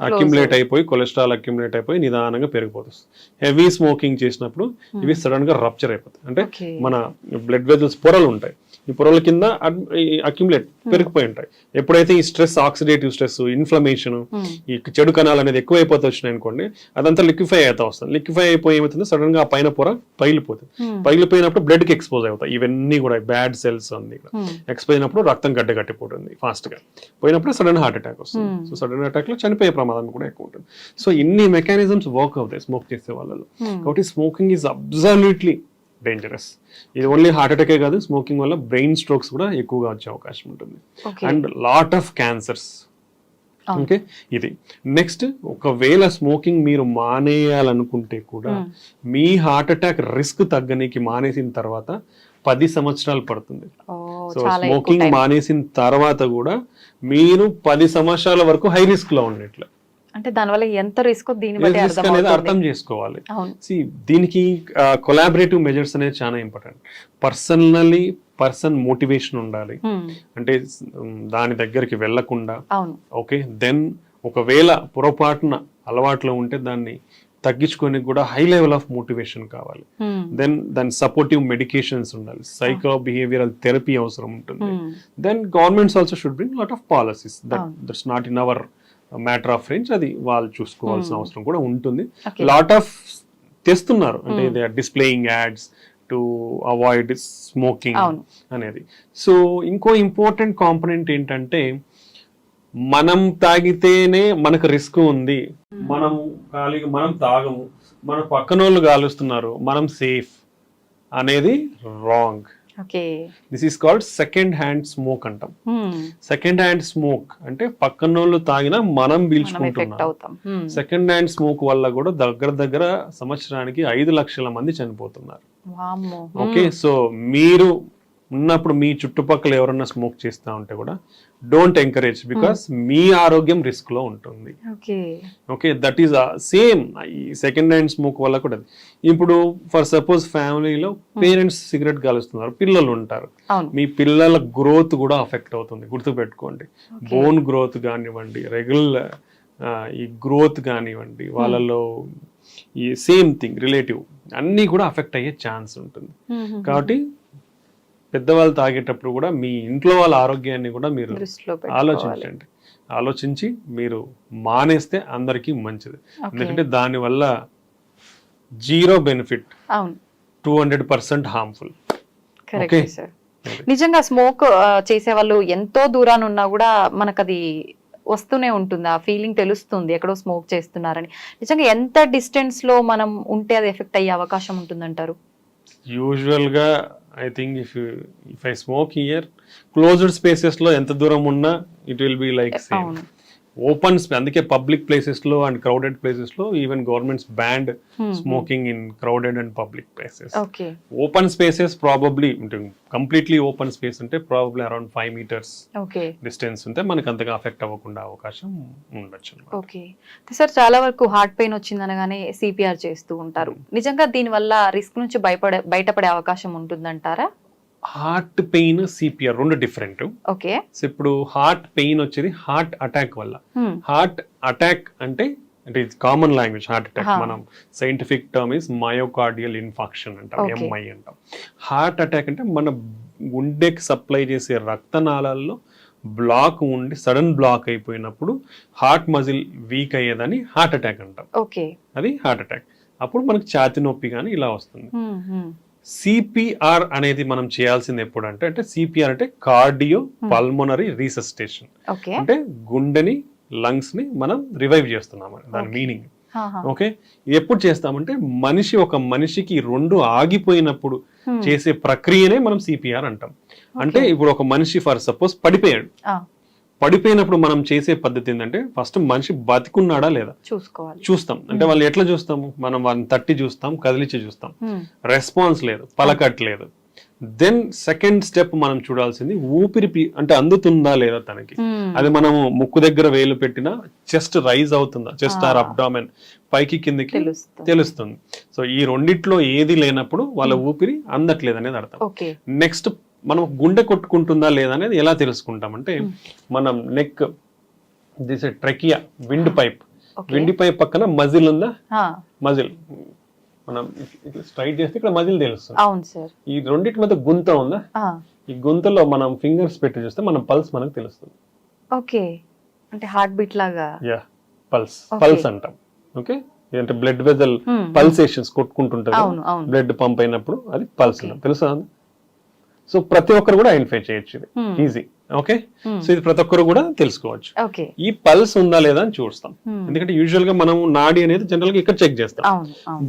అక్యుములేట్ అయిపోయి కొలెస్ట్రాల్ అక్యుములేట్ అయిపోయి నిదానంగా పెరిగిపోతుంది. హెవీ స్మోకింగ్ చేసినప్పుడు ఇవి సడన్గా రప్చర్ అయిపోతాయి. అంటే. మన బ్లడ్ వెజల్స్ పొరలు ఉంటాయి. ఈ పొరల కింద అక్యుములేట్ పెరిగిపోయి ఉంటాయి. ఎప్పుడైతే ఈ stress oxidative stress inflammation Hmm. ఈ చెడు కణాలు అనేది ఎక్కువైపోతే వచ్చినాయి అనుకోండి అదంతా లిక్విఫై అవుతా వస్తుంది. లిక్విఫై అయిపోయి ఏమవుతుంది సడన్గా ఆ పైన పొర పగిలిపోతుంది. Hmm. పగిలిపోయినప్పుడు బ్లడ్కి ఎక్స్పోజ్ అవుతాయి. ఇవన్నీ కూడా బ్యాడ్ సెల్స్ అన్ని కూడా. Hmm. ఎక్స్పోజ్ అయినప్పుడు రక్తం గడ్డ కట్టిపోతుంది ఫాస్ట్గా. పోయినప్పుడు సడన్ హార్ట్ అటాక్ వస్తుంది. Hmm. సో సడన్ అటాక్లో చనిపోయే ప్రమాదం కూడా ఎక్కువ ఉంటుంది సో ఇన్ని మెకానిజమ్స్ వర్క్ అవుతాయి స్మోక్ చేసే వాళ్ళలో Hmm. కాబట్టి స్మోకింగ్ ఈజ్ అబ్జల్యూట్లీ డేంజరస్ ఇది ఓన్లీ హార్ట్ అటాకే కాదు స్మోకింగ్ వల్ల బ్రెయిన్ స్ట్రోక్స్ కూడా ఎక్కువగా వచ్చే అవకాశం ఉంటుంది. And lot of cancers. Okay ఇది నెక్స్ట్ ఒకవేళ స్మోకింగ్ మీరు మానేయాలనుకుంటే కూడా Hmm. మీ హార్ట్ అటాక్ రిస్క్ తగ్గనికి మానేసిన తర్వాత పది సంవత్సరాలు పడుతుంది సో స్మోకింగ్. మానేసిన తర్వాత కూడా మీరు పది సంవత్సరాల వరకు హై రిస్క్లో ఉండేట్లు అంటే దానివల్ల ఎంత రిస్క్ అనేది అర్థం చేసుకోవాలి. See, దీనికి కొలాబరేటివ్ మెజర్స్ అనేది చాలా ఇంపార్టెంట్ పర్సనలీ పర్సన్ మోటివేషన్ ఉండాలి. Hmm. అంటే దాని దగ్గరికి వెళ్ళకుండా. అవును. ఓకే దెన్ ఒకవేళ పొరపాటున అలవాట్లో ఉంటే దాన్ని తగ్గించుకొని కూడా హై లెవెల్ ఆఫ్ మోటివేషన్ కావాలి. Hmm. దెన్ దాని సపోర్టివ్ మెడికేషన్స్ ఉండాలి. సైకో బిహేవియరల్ థెరపీ అవసరం ఉంటుంది. Then governments also should bring lot of policies. That's not in our matter of range అది వాళ్ళు చూసుకోవాల్సిన Hmm. అవసరం కూడా ఉంటుంది. లాట్ ఆఫ్ తెస్తున్నారు. అంటే they are displaying ads to avoid smoking. అనేది. సో ఇంకో ఇంపార్టెంట్ కాంపనెంట్ ఏంటంటే మనం తాగితేనే మనకు రిస్క్ ఉంది. మనం ఖాళీగా మనం తాగము. మన పక్కన వాళ్ళు కాలుస్తున్నారు మనం సేఫ్ అనేది wrong this is called second hand smoke అంటాం Hmm. సెకండ్ హ్యాండ్ స్మోక్ అంటే పక్కన వాళ్ళు తాగినా మనం పీల్చుకుంటున్నాం Hmm. సెకండ్ హ్యాండ్ స్మోక్ వల్ల కూడా దగ్గర దగ్గర సంవత్సరానికి ఐదు లక్షల మంది చనిపోతున్నారు. Okay Hmm. సో మీరు ఉన్నప్పుడు మీ చుట్టుపక్కల ఎవరన్నా స్మోక్ చేస్తా ఉంటే కూడా డోంట్ ఎంకరేజ్ బికాస్ మీ ఆరోగ్యం రిస్క్లో ఉంటుంది. ఓకే. That is same. ఈ సెకండ్ హ్యాండ్ స్మోక్ వల్ల కూడా. ఇప్పుడు ఫర్ సపోజ్ ఫ్యామిలీలో పేరెంట్స్ సిగరెట్ కాలుస్తున్నారు పిల్లలు ఉంటారు. మీ పిల్లల గ్రోత్ కూడా అఫెక్ట్ అవుతుంది గుర్తుపెట్టుకోండి. బోన్ గ్రోత్ కానివ్వండి రెగ్యులర్ ఈ గ్రోత్ కానివ్వండి వాళ్ళలో ఈ సేమ్ థింగ్ రిలేటివ్ అన్నీ కూడా అఫెక్ట్ అయ్యే ఛాన్స్ ఉంటుంది. Hmm. కాబట్టి పెద్దవాళ్ళు తాగేటప్పుడు కూడా మీ ఇంట్లో వాళ్ళ ఆరోగ్యాన్ని కూడా మీరు ఆలోచించండి. ఆలోచించి మీరు మానేస్తే అందరికీ మంచిది. ఎందుకంటే దానివల్ల జీరో బెనిఫిట్. అవును. Two hundred percent harmful. Correct Okay. Sir. నిజంగా స్మోక్ చేసే వాళ్ళు ఎంతో దూరాన్ని ఉన్నా కూడా మనకు అది వస్తూనే ఉంటుంది. ఆ ఫీలింగ్ తెలుస్తుంది ఎక్కడో స్మోక్ చేస్తున్నారని. నిజంగా ఎంత డిస్టెన్స్లో మనం ఉంటే అది ఎఫెక్ట్ అయ్యే అవకాశం ఉంటుందంటారు? యూజువల్గా I think if if I smoke year closed స్పేసెస్లో ఎంత దూరం ఉన్నా it will be like same open అందుకే పబ్లిక్ ప్లేసెస్లో అండ్ క్రౌడెడ్ ప్లేసెస్లో even governments banned Hmm, smoking in crowded and public places okay open spaces probably completely open space అంటే probably around five metres okay distance ఉంటే మనకి అంతగా affect అవ్వకుండా అవకాశం ఉండొచ్చు. ఓకే సార్ చాలా వరకు హార్ట్ పెయిన్ వచ్చింది అనగానే సిపిఆర్ చేస్తూ ఉంటారు. నిజంగా దీని వల్ల రిస్క్ నుంచి భయపడే బయటపడే అవకాశం ఉంటుందంటారా? హార్ట్ పెయిన్ సిపిఆర్ రెండు డిఫరెంట్ ఓకే. సో ఇప్పుడు హార్ట్ పెయిన్ వచ్చేది హార్ట్ అటాక్ వల్ల. Hmm. హార్ట్ అటాక్ అంటే అంటే it's common language heart attack. మనం scientific term is myocardial infarction అంటాం. ఎంఐ అంటాం. హార్ట్ అటాక్ అంటే మన గుండెకి సప్లై చేసే రక్తనాళాల్లో బ్లాక్ ఉండి సడన్ బ్లాక్ అయిపోయినప్పుడు హార్ట్ మజిల్ వీక్ అయ్యేదని హార్ట్ అటాక్ అంటాం. అది హార్ట్ అటాక్. అప్పుడు మనకి ఛాతి నొప్పి కానీ ఇలా వస్తుంది. Hmm, hmm. సిపిఆర్ అనేది మనం చేయాల్సింది ఎప్పుడు అంటే అంటే సిపిఆర్ అంటే కార్డియో పల్మొనరీ రీసస్టేషన్. అంటే గుండెని లంగ్స్ని మనం రివైవ్ చేస్తున్నాం దాని. మీనింగ్. ఓకే? ఎప్పుడు చేస్తామంటే మనిషి ఒక మనిషికి రెండు ఆగిపోయినప్పుడు Hmm. చేసే ప్రక్రియనే మనం సిపిఆర్ అంటాం. అంటే ఇప్పుడు ఒక మనిషి ఫర్ సపోజ్ పడిపోయాడు. పడిపోయినప్పుడు మనం చేసే పద్ధతి ఏంటంటే ఫస్ట్ మనిషి బతికున్నాడా లేదా? చూసుకోవాలి. చూస్తాం. అంటే వాళ్ళు ఎట్లా చూస్తాము? మనం వాళ్ళని తట్టి చూస్తాం కదిలించి చూస్తాం. రెస్పాన్స్ లేదు పలకట్లేదు. దెన్ సెకండ్ స్టెప్ మనం చూడాల్సింది ఊపిరి పీ- అంటే అందుతుందా లేదా తనకి. అది మనము ముక్కు దగ్గర వేలు పెట్టినా చెస్ట్ రైజ్ అవుతుందా? Chest or. అబ్డామెన్. పైకి కిందకి తెలుస్తుంది. సో ఈ రెండిట్లో ఏది లేనప్పుడు వాళ్ళ ఊపిరి అందట్లేదు అనేది అర్థం నెక్స్ట్ మనం గుండె కొట్టుకుంటుందా లేదా అనేది ఎలా తెలుసుకుంటామంటే మనం neck this trachea windpipe windpipe పక్కన మజిల్ ఉందా? మజిల్ మనం స్ట్రైట్ చేస్తే ఇక్కడ మజిల్ తెలుస్తుంది. ఈ రెండింటి మధ్య గుంత ఉందా? ఈ గుంతలో మనం ఫింగర్స్ పెట్టి చూస్తే మన పల్స్ మనకు తెలుస్తుంది. ఓకే. అంటే హార్ట్ బీట్ లాగా యా పల్స్. పల్స్ అంటాం. ఓకే అంటే బ్లడ్ వెజల్. పల్సేషన్స్ కొట్టుకుంటుంటుంది బ్లడ్ పంప్ అయినప్పుడు అది పల్స్. తెలుసా సో ప్రతి ఒక్కరు కూడా ఐడెంటిఫై చేయొచ్చు ఇది. Hmm. Easy okay Hmm. So ఇది ప్రతి ఒక్కరు కూడా తెలుసుకోవచ్చు. ఈ పల్స్ ఉందా లేదా అని చూస్తాం. Hmm. ఎందుకంటే యూజువల్గా మనం నాడి అనేది జనరల్గా ఇక్కడ చెక్ చేస్తాం.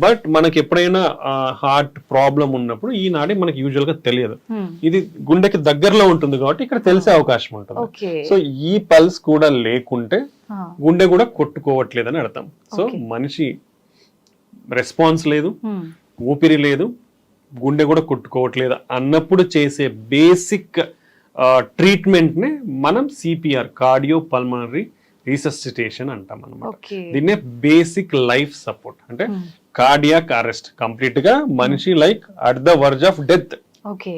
బట్ మనకి ఎప్పుడైనా హార్ట్ ప్రాబ్లం ఉన్నప్పుడు ఈ నాడి మనకి యూజువల్గా తెలియదు. Hmm. ఇది గుండెకి దగ్గరలో ఉంటుంది కాబట్టి ఇక్కడ తెలిసే అవకాశం ఉంటుంది. సో ఈ పల్స్ కూడా లేకుంటే ఆ, గుండె కూడా కొట్టుకోవట్లేదని అర్థం. సో. మనిషి రెస్పాన్స్ లేదు. Hmm. ఊపిరి లేదు. గుండె కూడా కొట్టుకోవట్లేదు అన్నప్పుడు చేసే బేసిక్ ట్రీట్మెంట్ నే మనం సిపిఆర్ కార్డియో పల్మనరీ రీసస్టిటేషన్ అంటాం అనమాట దీన్నే బేసిక్ లైఫ్ సపోర్ట్. అంటే. కార్డియాక్ అరెస్ట్ కంప్లీట్గా మనిషి like at the verge of death. Okay.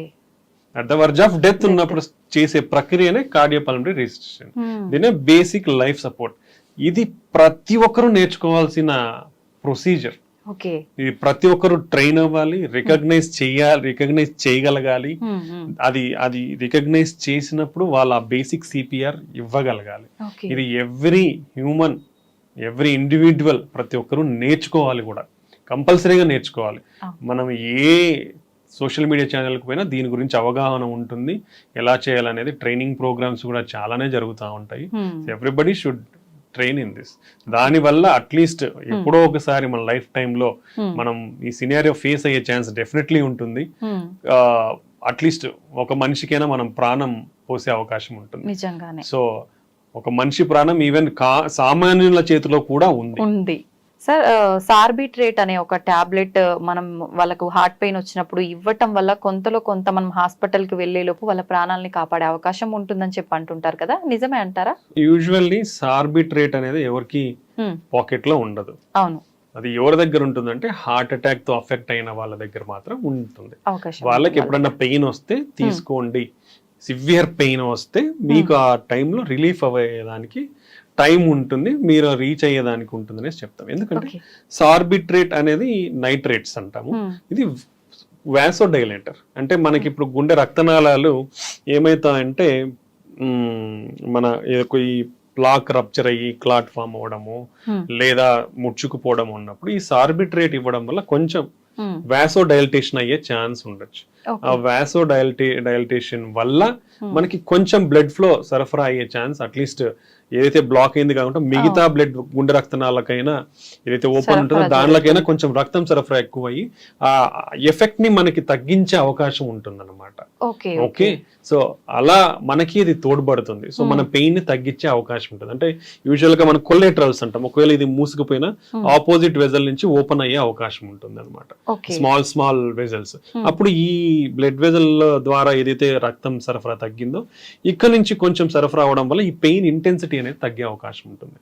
At the verge of death ఉన్నప్పుడు చేసే ప్రక్రియనే కార్డియో పల్మనరీ రీసస్టిటేషన్. దీనే బేసిక్ లైఫ్ సపోర్ట్. ఇది ప్రతి ఒక్కరూ నేర్చుకోవాల్సిన ప్రొసీజర్. ఇది ప్రతి ఒక్కరు ట్రైన్ అవ్వాలి రికగ్నైజ్ చేయాలి రికగ్నైజ్ చేయగలగాలి. అది అది రికగ్నైజ్ చేసినప్పుడు వాళ్ళ బేసిక్ సిపిఆర్ ఇవ్వగలగాలి. ఇది ఎవ్రీ హ్యూమన్ ఎవ్రీ ఇండివిజువల్ ప్రతి ఒక్కరూ నేర్చుకోవాలి కూడా. కంపల్సరీగా నేర్చుకోవాలి. మనం ఏ సోషల్ మీడియా ఛానల్కి పోయినా దీని గురించి అవగాహన ఉంటుంది. ఎలా చేయాలనేది ట్రైనింగ్ ప్రోగ్రామ్స్ కూడా చాలానే జరుగుతూ ఉంటాయి. Everybody should train in this దానివల్ల అట్లీస్ట్ ఎప్పుడో ఒకసారి మన లైఫ్ టైంలో Hmm. మనం ఈ సినారియో ఫేస్ అయ్యే ఛాన్స్ డెఫినెట్లీ ఉంటుంది. Hmm. అట్లీస్ట్ ఒక మనిషికైనా మనం ప్రాణం పోసే అవకాశం ఉంటుంది. సో ఒక మనిషి ప్రాణం ఈవెన్ కా సామాన్యుల చేతిలో కూడా ఉంది. సార్ సార్బిట్రేట్ అనే ఒక టాబ్లెట్ మనం వాళ్ళకు హార్ట్ పెయిన్ వచ్చినప్పుడు ఇవ్వటం వల్ల కొంతలో కొంత మనం hospital కి వెళ్ళే లోపు వాళ్ళ ప్రాణాలని కాపాడే అవకాశం ఉంటుందని చెప్పి అంటుంటారు కదా. నిజమే అంటారా? యూజువల్లీ సార్బిట్రేట్ అనేది ఎవరికి. పాకెట్లో ఉండదు. అవును. అది ఎవరి దగ్గర ఉంటుందంటే హార్ట్ అటాక్తో అఫెక్ట్ అయిన వాళ్ళ దగ్గర మాత్రం ఉంటుంది. అవకాశం వాళ్ళకి ఎప్పుడన్నా పెయిన్ వస్తే తీసుకోండి. సివియర్ పెయిన్ వస్తే మీకు ఆ టైంలో రిలీఫ్ అయ్యేదానికి టైం ఉంటుంది మీరు రీచ్ అయ్యేదానికి ఉంటుంది అనేసి చెప్తాం ఎందుకంటే. సార్బిట్రేట్ అనేది నైట్రేట్స్ అంటాము. ఇది వ్యాసోడైలేటర్ అంటే మనకి ఇప్పుడు గుండె రక్తనాళాలు ఏమవుతాయంటే మన ఈ ప్లాక్ రప్చర్ అయ్యి క్లాట్ ఫామ్ అవ్వడము. లేదా ముడుచుకుపోవడం ఉన్నప్పుడు ఈ సార్బిట్రేట్ ఇవ్వడం వల్ల కొంచెం. వ్యాసో డైల్టేషన్ అయ్యే ఛాన్స్ ఉండొచ్చు ఆ. వ్యాసో డైల్టే డైల్టేషన్ వల్ల. మనకి కొంచెం బ్లడ్ ఫ్లో సరఫరా అయ్యే ఛాన్స్ అట్లీస్ట్ ఏదైతే బ్లాక్ అయింది కాకుండా మిగతా బ్లడ్ గుండె రక్తనాళకైనా ఏదైతే ఓపెన్ ఉంటుందో దానిలోకైనా. కొంచెం రక్తం సరఫరా ఎక్కువ అయ్యి ఆ ఎఫెక్ట్ని మనకి తగ్గించే అవకాశం ఉంటుంది ఓకే? ఓకే. సో అలా మనకి ఇది తోడ్పడుతుంది సో మన Hmm. పెయిన్ని తగ్గించే అవకాశం ఉంటుంది అంటే యూజువల్గా మనం కొల్లెట్రల్స్ అంటాం ఒకవేళ ఇది మూసుకుపోయినా Hmm. ఆపోజిట్ వెజల్ నుంచి ఓపెన్ అయ్యే అవకాశం ఉంటుంది అనమాట స్మాల్ స్మాల్ వెజల్స్ Hmm. అప్పుడు ఈ బ్లడ్ వెజల్ ద్వారా ఏదైతే రక్తం సరఫరా తగ్గిందో ఇక్కడ నుంచి కొంచెం సరఫరా అవడం వల్ల ఈ పెయిన్ ఇంటెన్సిటీ అనేది తగ్గే అవకాశం ఉంటుంది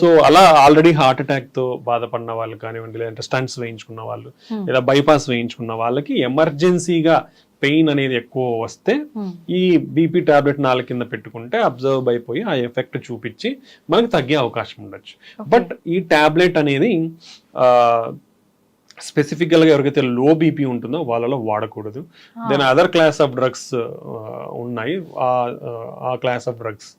సో అలా ఆల్రెడీ హార్ట్ అటాక్తో బాధపడిన వాళ్ళు కానివ్వండి లేదంటే స్టంట్స్ వేయించుకున్న వాళ్ళు Hmm. లేదా బైపాస్ వేయించుకున్న వాళ్ళకి ఎమర్జెన్సీగా పెయిన్ అనేది ఎక్కువ వస్తే. ఈ బీపీ టాబ్లెట్ నాలుగు కింద పెట్టుకుంటే అబ్జర్వ్ అయిపోయి ఆ ఎఫెక్ట్ చూపించి మనకి తగ్గే అవకాశం ఉండొచ్చు. బట్ ఈ టాబ్లెట్ అనేది స్పెసిఫికల్గా ఎవరికైతే లో బీపీ ఉంటుందో వాళ్ళలో వాడకూడదు. Then other class of drugs ఉన్నాయి. ఆ- ఆ క్లాస్ ఆఫ్ డ్రగ్స్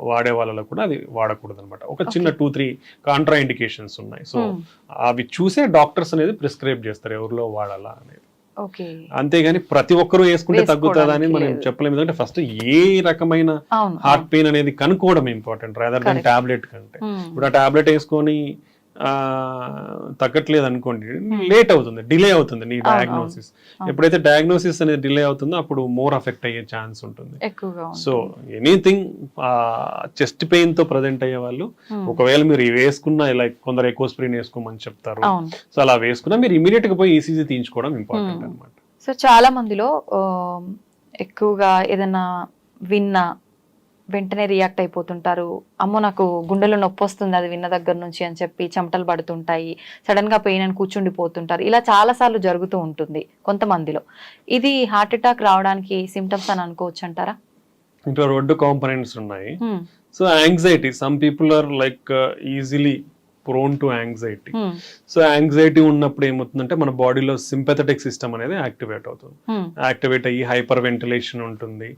వాడే వాళ్ళలో కూడా అది వాడకూడదు అనమాట ఒక చిన్న టూ త్రీ కాంట్రా ఇండికేషన్స్ ఉన్నాయి. సో. అవి చూసే డాక్టర్స్ అనేది ప్రిస్క్రైబ్ చేస్తారు ఎవరిలో వాడాలా అనేది. అంతేగాని ప్రతి ఒక్కరూ వేసుకుంటే తగ్గుతుందా అని మనం చెప్పలేము. ఎందుకంటే ఫస్ట్ ఏ రకమైన హార్ట్ పెయిన్ అనేది కనుక్కోవడం ఇంపార్టెంట్ రాదర్ దాన్. టాబ్లెట్ కంటే. Hmm. ఇప్పుడు ఆ టాబ్లెట్ వేసుకొని తగ్గట్లేదు అనుకోండి లేట్ అవుతుంది డిలే అవుతుంది నీ డయాగ్నోసిస్. ఎప్పుడైతే డయాగ్నోసిస్ అనేది డిలే అవుతుందో అప్పుడు మోర్ అఫెక్ట్ అయ్యే ఛాన్స్ ఉంటుంది. సో ఎనీథింగ్ చెస్ట్ పెయిన్తో ప్రజెంట్ అయ్యే వాళ్ళు Hmm. ఒకవేళ మీరు ఇవి వేసుకున్న లైక్ కొందరు ఎక్కువ స్ప్రీన్ వేసుకోమని చెప్తారు. సో అలా వేసుకున్నా మీరు ఇమీడియట్గా పోయి ఈసీజీ తీయించుకోవడం ఇంపార్టెంట్ Hmm. అనమాట సో చాలా మందిలో ఎక్కువగా ఏదైనా విన్నా వెంటనే రియాక్ట్ అయిపోతుంటారు. అమ్మో నాకు గుండెలో నొప్పి వస్తుంది అది విన్న దగ్గర నుంచి అని చెప్పి చెమటలు పడుతుంటాయి. సడన్గా పెయిన్ అని కూర్చుండిపోతుంటారు. ఇలా చాలా సార్లు జరుగుతూ ఉంటుంది కొంతమందిలో. ఇది హార్ట్ అటాక్ రావడానికి సిమ్టమ్స్ అని అనుకోవచ్చు అంటారా? ఇంకా రెండు కాంపనెంట్స్ ఉన్నాయి. So anxiety. Some people are like easily prone to anxiety so anxiety ఉన్నప్పుడు ఏమవుతుందంటే మన బాడీలో సింపథెటిక్ సిస్టమ్ అనేది యాక్టివేట్ అవుతుంది. యాక్టివేట్ అయ్యి హైపర్ వెంటిలేషన్ ఉంటుంది.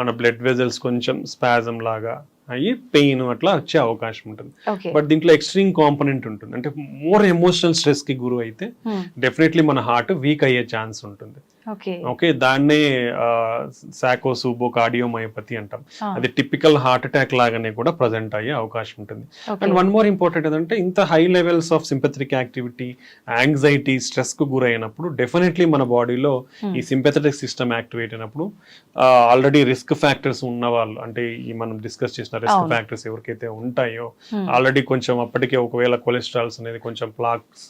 మన బ్లడ్ వెజల్స్ కొంచెం స్పాజం లాగా అయ్యి పెయిన్ అట్లా వచ్చే అవకాశం ఉంటుంది. బట్ దీంట్లో ఎక్స్ట్రీమ్ కాంపనెంట్ ఉంటుంది. అంటే మోర్ ఎమోషనల్ స్ట్రెస్కి గురి అయితే డెఫినెట్లీ మన హార్ట్ వీక్ అయ్యే ఛాన్స్ ఉంటుంది. ఓకే. దాన్నే సాకో సూబో కార్డియోమయోపతి అంటాం. అది టిపికల్ హార్ట్ అటాక్ లాగానే కూడా ప్రజెంట్ అయ్యే అవకాశం ఉంటుంది. అండ్ వన్ మోర్ ఇంపార్టెంట్ ఏంటంటే ఇంత high levels of sympathetic activity anxiety స్ట్రెస్కు గురైనప్పుడు డెఫినెట్లీ మన బాడీలో ఈ సింపథెటిక్ సిస్టమ్ యాక్టివేట్ అయినప్పుడు ఆల్రెడీ రిస్క్ ఫ్యాక్టర్స్ ఉన్న వాళ్ళు అంటే ఈ మనం డిస్కస్ చేసిన రిస్క్. ఫ్యాక్టర్స్ ఎవరికైతే ఉంటాయో ఆల్రెడీ కొంచెం అప్పటికే ఒకవేళ కొలెస్ట్రాల్స్ అనేది కొంచెం ప్లాక్స్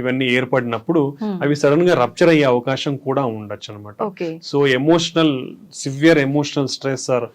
ఇవన్నీ ఏర్పడినప్పుడు అవి సడన్గా రప్చర్ అయ్యే అవకాశం కూడా ఉండొచ్చు అనమాట so emotional severe emotional stress or